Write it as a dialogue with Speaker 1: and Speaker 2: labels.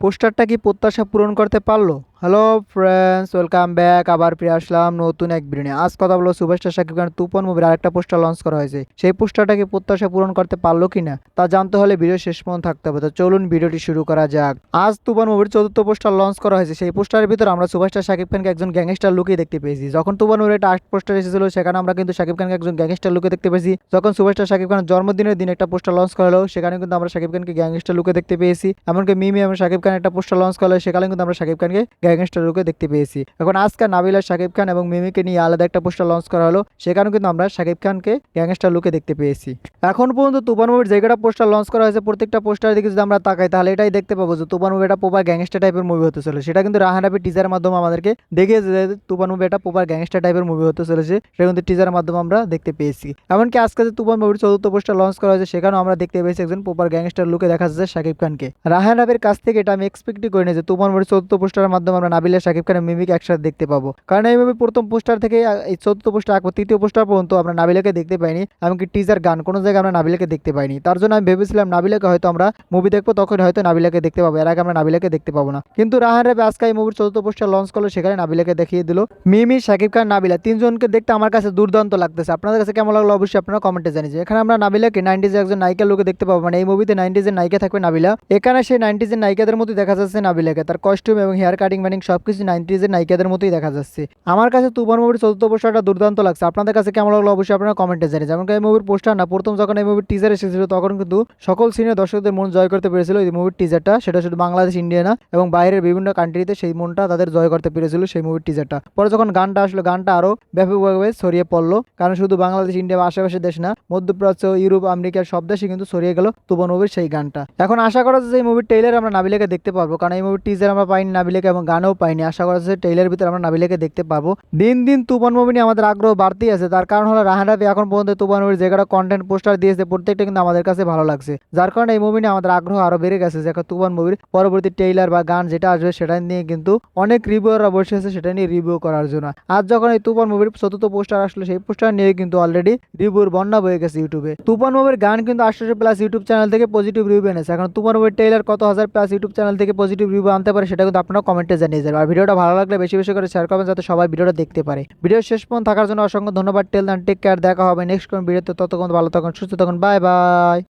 Speaker 1: পোস্টারটা কি প্রত্যাশা পূরণ করতে পারল? হ্যালো ফ্রেন্ডস ওয়েলকাম ব্যাক আবার ফিরে আসলাম নতুন এক নিয়ে। আজ কথা বলো সুপারস্টার শাকিব খান তুপন মুভির আরেকটা পোস্টার লঞ্চ করা হয়েছে। সেই পোস্টারটা কি প্রত্যাশা পূরণ করতে পারল কিনা তা জানতে হলে ভিডিও শেষ পর্যন্ত থাকতে হবে। তো চলুন ভিডিওটি শুরু করা যাক। আজ তুপন মুভির চতুর্থ পোস্টার লঞ্চ করা হয়েছে। সেই পোস্টারের ভিতরে আমরা সুপারস্টার শাকিব খানকে একজন গ্যাংস্টার লুকিয়ে দেখতে পেয়েছি। যখন তুপন মুভির একটা আর্ট পোস্টার এসেছিল, সেখানে আমরা কিন্তু শাকিব খানকে একজন গ্যাংস্টার লুকে দেখতে পেয়েছি। যখন সুপারস্টার শাকিব খানের জন্মদিনের দিন একটা পোস্টার লঞ্চ করা হলো সেখানে কিন্তু আমরা শাকিব খানকে গ্যাংস্টার লুকে দেখতে পেয়েছি। এমনকি মিমি এবং শাকিব খান একটা পোস্টার লঞ্চ করা হলো সেখানে কিন্তু আমরা শাকিব খানকে গ্যাংস্টার লুকে দেখতে পেয়েছি। এখন আজকে নাবিলা, শাকিব খান এবং মিমিকে নিয়ে আলাদা একটা পোস্টার লঞ্চ করা হলো, সেখানেও কিন্তু আমরা শাকিব খানকে গ্যাংস্টার লুকে দেখতে পেয়েছি। এখন পর্যন্ত তুফান মুভির যে কটা পোস্টার লঞ্চ করা হয়েছে, প্রত্যেকটা পোস্টার দিকে যদি আমরা তাকাই, তাহলে এটাই দেখতে পাবো যে তুফান মুভি একটা পোপার গ্যাংস্টার টাইপের মুভি হতে চলে সেটা কিন্তু রাহান রাফি টিজারের মাধ্যমে আমাদেরকে দেখিয়েছে যে তুফান মুভি একটা পোপার গ্যাংস্টার টাইপের মুভি হতে চলেছে। সেটা কিন্তু টিজারের মাধ্যমে আমরা দেখতে পেয়েছি। এমনকি আজকে যে তুফান মুভির চতুর্থ পোস্টার লঞ্চ করা হয়েছে, সেখানেও আমরা দেখতে পেয়েছি একজন পোপার গ্যাংস্টার লুকে দেখা যাচ্ছে শাকিব খানকে। রাহান রাফির কাছ থেকে এটা আমি এক্সপেক্টই করিনি যে তুফান মুভির চতুর্থ পোস্টারের মাধ্যমে আমরা নাবিলা শাকিব খানের মিমিকে একসাথে দেখতে পাবো। কারণ এই মুভি প্রথম পোস্টার থেকে এই চতুর্থ পোস্টার তৃতীয় পোস্টার পর্যন্ত আমরা নাবিলাকে দেখতে পাইনি, এমনকি টিজার গান, কোনো জায়গায় আমরা নাবিলাকে দেখতে পাইনি। তার জন্য আমি ভেবেছিলাম নাবিলাকে হয়তো আমরা মুভি দেখব, তখন হয়তো নাবিলাকে দেখতে পাবো। এর আগে আমরা নাবিলাকে দেখতে পাবো না। কিন্তু রাহান রাবে আজকে এই মুভির চতুর্থ পোস্টার লঞ্চ করল, সেখানে নাবিলাকে দেখিয়ে দিল। মিমি, শাকিব খান, নাবিলা, তিনজনকে দেখতে আমার কাছে দুর্দান্ত লাগতেছে। আপনাদের কাছে কেমন লাগল অবশ্যই আপনারা কমেন্টে জানিয়ে এখানে আমরা নাবিলাকে নাইনটিজ একজন নায়িকা লোকে দেখতে পাবো। মানে এই মুভিতে নাইনটিজের নায়িকা থাকবে নাবিলা। এখানে সেই নাইনটিজের নায়িকাদের মধ্যে দেখা যাচ্ছে নাবিলাকে। তার কস্টিউম এবং হেয়ার কাটিং ম্যানিং সবকিছু নাইনটিজের নায়িকাদের মতোই দেখা যাচ্ছে। আমার কাছে তুফান মুভির চতুর্থ পোস্টারটা দুর্দান্ত লাগছে। আপনাদের কাছে কেমন লাগল অবশ্যই আপনারা কমেন্টে জানিয়ে যেমন এই মুভির পোস্টার না, প্রথম যখন এই মুভির টিজার এসেছিল, তখন কিন্তু সকল সিনে দর্শকদের মন জয় করতে পেরেছিল। এই মুভির টিজারটা সেটা শুধু বাংলাদেশ ইন্ডিয়া না, এবং বাইরের বিভিন্ন কান্ট্রিতে সেই মনটা তাদের জয় করতে পেরেছিল সেই মুভির টিজারটা পরে যখন গানটা আসলো, গানটা আরও ব্যাপকভাবে ছড়িয়ে পড়ল। কারণ শুধু বাংলাদেশ ইন্ডিয়া বা আশেপাশের দেশ না, মধ্যপ্রাচ্য, ইউরোপ, আমেরিকার সব দেশে কিন্তু ছড়িয়ে গেল তুবন মুভির সেই গানটা। এখন আশা করা যে এই মুভির টেইলার আমরা নাবিলাকে দেখতে পারব। কারণ এই মুভির টিজার আমরা পাইনি নাবিলাকে এবং গানও পাইনি। আশা করা যাচ্ছে টেইলার ভিতরে আমরা নাবিলাকে দেখতে পাবো। দিন দিন তুফান মুভি নিয়ে আমাদের আগ্রহ বাড়তেই আছে। তার কারণ হলো রাহান রাফি এখন পর্যন্ত তুফান মুভির যে কটা কন্টেন্ট পোস্টার দিয়েছে, প্রত্যেকটা কিন্তু আমাদের কাছে ভালো লাগছে। যার কারণে এই মুভি নিয়ে আমাদের আগ্রহ আরও বেড়ে গেছে যে তুফান মুভির পরবর্তী টেইলার বা গান যেটা আসবে সেটা নিয়ে কিন্তু অনেক রিভিউরা বসে আছে, সেটা নিয়ে রিভিউ করার জন্য। আজ যখন এই তুফান মুভির চতুর্থ পোস্টার আসলো, সেই পোস্টার নিয়ে কিন্তু অলরেডি রিভিউর বন্যা বয়ে গেছে ইউটিউবে তুফান মুভির গান কিন্তু আটশো প্লাস ইউটিউব চ্যানেল থেকে পজিটিভ রিভিউ এনেছে। এখন তুফান মুভির টেইলার কত হাজার প্লাস ইউটিউব চ্যানেল থেকে পজিটিভ রিভিউ আনতে পারে, সেটা কিন্তু আপনারা কমেন্টে জানিয়ে যাবেন আর ভিডিওটা ভালো লাগলে বেশি বেশি করে শেয়ার করবেন যাতে সবাই ভিডিওটা দেখতে পারে। ভিডিও শেষ পর্যন্ত থাকার জন্য অসংখ্য ধন্যবাদ। টেল টেক কেয়ার দেখা হবে নেক্সট কোন ভিডিওতে। ততক্ষণ ভালো থাকুন, সুস্থ থাকুন। Bye bye